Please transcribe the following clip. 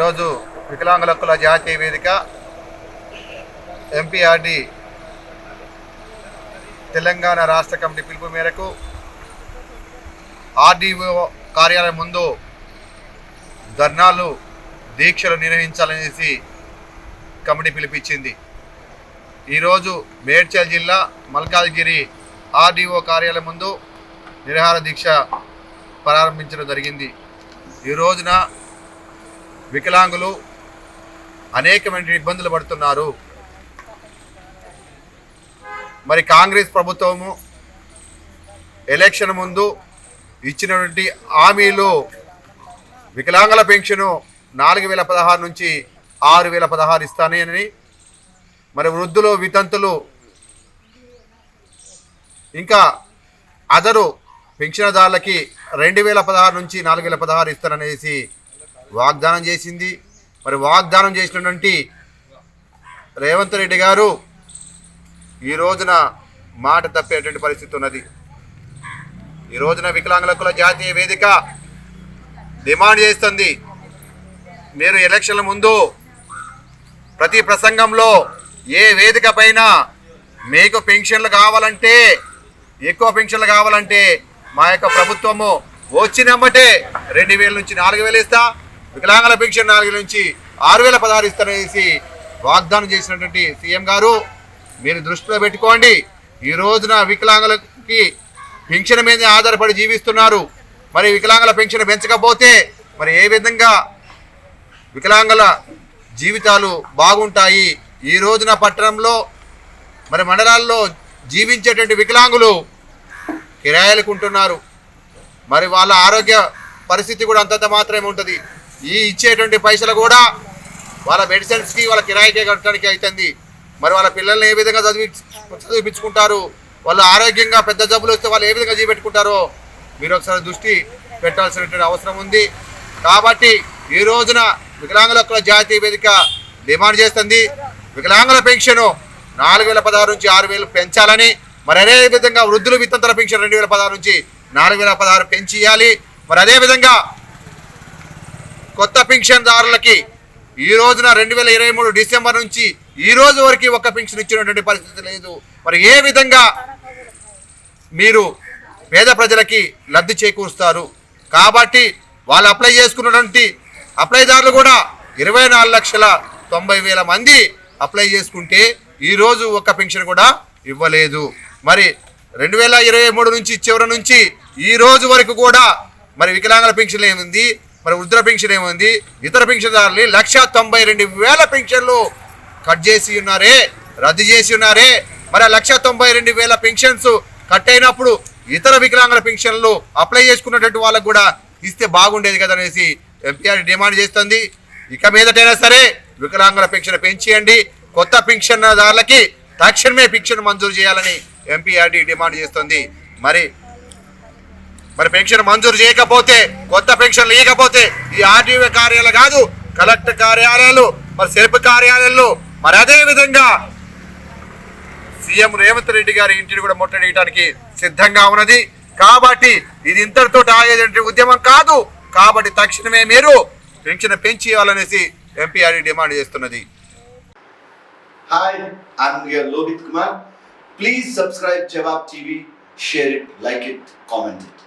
ఈరోజు వికలాంగుల హక్కుల జాతీయ వేదిక ఎంపీఆర్డి తెలంగాణ రాష్ట్ర కమిటీ పిలుపు మేరకు ఆర్డీఓ కార్యాలయం ముందు ధర్నాలు దీక్షలు నిర్వహించాలనేసి కమిటీ పిలిపించింది. ఈరోజు మేడ్చల్ జిల్లా మల్కాజ్గిరి ఆర్డీఓ కార్యాలయం ముందు నిరాహార దీక్ష ప్రారంభించడం జరిగింది. ఈ రోజున వికలాంగులు అనేకమైన ఇబ్బందులు పడుతున్నారు. మరి కాంగ్రెస్ ప్రభుత్వము ఎలక్షన్ ముందు ఇచ్చినటువంటి హామీలు వికలాంగుల పెన్షను నాలుగు వేల పదహారు నుంచి ఆరు వేల పదహారు ఇస్తానని మరి వృద్ధులు వితంతులు ఇంకా అదరు పెన్షన్దారులకి రెండు వేల పదహారు నుంచి నాలుగు వేల పదహారు ఇస్తాననేసి వాగ్దానం చేసింది. మరి వాగ్దానం చేసినటువంటి రేవంత్ రెడ్డి గారు ఈ రోజున మాట తప్పేటువంటి పరిస్థితి ఉన్నది. ఈ రోజున వికలాంగులకుల జాతీయ వేదిక డిమాండ్ చేస్తుంది. మీరు ఎలక్షన్ల ముందు ప్రతి ప్రసంగంలో ఏ వేదిక పైన మీకు పెన్షన్లు కావాలంటే ఎక్కువ పెన్షన్లు కావాలంటే మా యొక్క ప్రభుత్వము వచ్చినమ్మటే రెండు వేల నుంచి నాలుగు వేలు ఇస్తా. వికలాంగుల పెన్షన్ నాలుగు నుంచి ఆరు వేల పదహారు ఇస్తారనేసి వాగ్దానం చేసినటువంటి సీఎం గారు మీరు దృష్టిలో పెట్టుకోండి. ఈ రోజున వికలాంగులకి పెన్షన్ మీద ఆధారపడి జీవిస్తున్నారు. మరి వికలాంగుల పెన్షన్ పెంచకపోతే మరి ఏ విధంగా వికలాంగుల జీవితాలు బాగుంటాయి? ఈ రోజున పట్టణంలో మరి మండలాల్లో జీవించేటువంటి వికలాంగులు కిరాయలకు ఉంటున్నారు మరి వాళ్ళ ఆరోగ్య పరిస్థితి కూడా అంతంత మాత్రమే ఉంటుంది. ఈ ఇచ్చేటువంటి పైసలు కూడా వాళ్ళ మెడిసిన్స్కి వాళ్ళ కిరాయికే కట్టడానికి అవుతుంది మరి వాళ్ళ పిల్లల్ని ఏ విధంగా చదివి చదివించుకుంటారు? వాళ్ళు ఆరోగ్యంగా పెద్ద జబ్బులు వస్తే వాళ్ళు ఏ విధంగా జీవెట్టుకుంటారో మీరు ఒకసారి దృష్టి పెట్టాల్సినటువంటి అవసరం ఉంది. కాబట్టి ఈ రోజున వికలాంగుల హక్కుల జాతీయ వేదిక డిమాండ్ చేస్తుంది. వికలాంగుల పెన్షన్ నాలుగు వేల పదహారు నుంచి ఆరు వేలు పెంచాలని మరి అదే విధంగా వృద్ధులు వితంతుల పెన్షన్ రెండు వేల పదహారు నుంచి నాలుగు వేల పదహారు పెంచి ఇవ్వాలి మరి అదే విధంగా కొత్త పెన్షన్దారులకి ఈ రోజున రెండు వేల ఇరవై మూడు డిసెంబర్ నుంచి ఈ రోజు వరకు ఒక పెన్షన్ ఇచ్చినటువంటి పరిస్థితి లేదు. మరి ఏ విధంగా మీరు పేద ప్రజలకి లబ్ధి చేకూరుస్తారు? కాబట్టి వాళ్ళు అప్లై చేసుకున్నటువంటి అప్లైదారులు కూడా ఇరవై నాలుగు లక్షల తొంభై వేల మంది అప్లై చేసుకుంటే ఈరోజు ఒక్క పెన్షన్ కూడా ఇవ్వలేదు. మరి రెండు వేల ఇరవై మూడు నుంచి చివరి నుంచి ఈ రోజు వరకు కూడా మరి వికలాంగుల పెన్షన్ ఏముంది? మరి వృద్ధుల పెన్షన్ ఏముంది? ఇతర పెన్షన్దారులు లక్ష తొంభై రెండు వేల పెన్షన్లు కట్ చేసి ఉన్నారే రద్దు చేసి ఉన్నారే. మరి ఆ లక్ష తొంభై రెండు వేల పెన్షన్స్ కట్ అయినప్పుడు ఇతర వికలాంగుల పెన్షన్లు అప్లై చేసుకున్నటువంటి వాళ్ళకు కూడా ఇస్తే బాగుండేది కదా అనేసి ఎంపీఆర్ డిమాండ్ చేస్తుంది. ఇక మీదటైనా సరే వికలాంగుల పెన్షన్ పెంచేయండి. కొత్త పెన్షన్దారులకి తక్షణమే పెన్షన్ మంజూరు చేయాలని ఎంపీఆర్డీ డిమాండ్ చేస్తుంది. మరి మరి పెన్షన్ మంజూరు చేయకపోతే కొత్త పెన్షన్లు ఇవ్వకపోతే ఈ ఆర్టీఓ కార్యాలయాలు కాదు కలెక్టర్ కార్యాలయాలు మరి సెల్ఫ్ కార్యాలయాలు మరి అదే విధంగా సీఎం రేవంత్ రెడ్డి గారి ఇంటిని కూడా ముట్టడియడానికి సిద్ధంగా ఉన్నది కాబట్టి ఇది ఇంతటితో ఆగేటువంటి ఉద్యమం కాదు కాబట్టి తక్షణమే మీరు పెన్షన్ పెంచి ఇవ్వాలనేసి ఎంపీఆర్డీ డిమాండ్ చేస్తున్నది Hi, I'm here Lohit Kumar. Please subscribe Jawab TV, it it, it.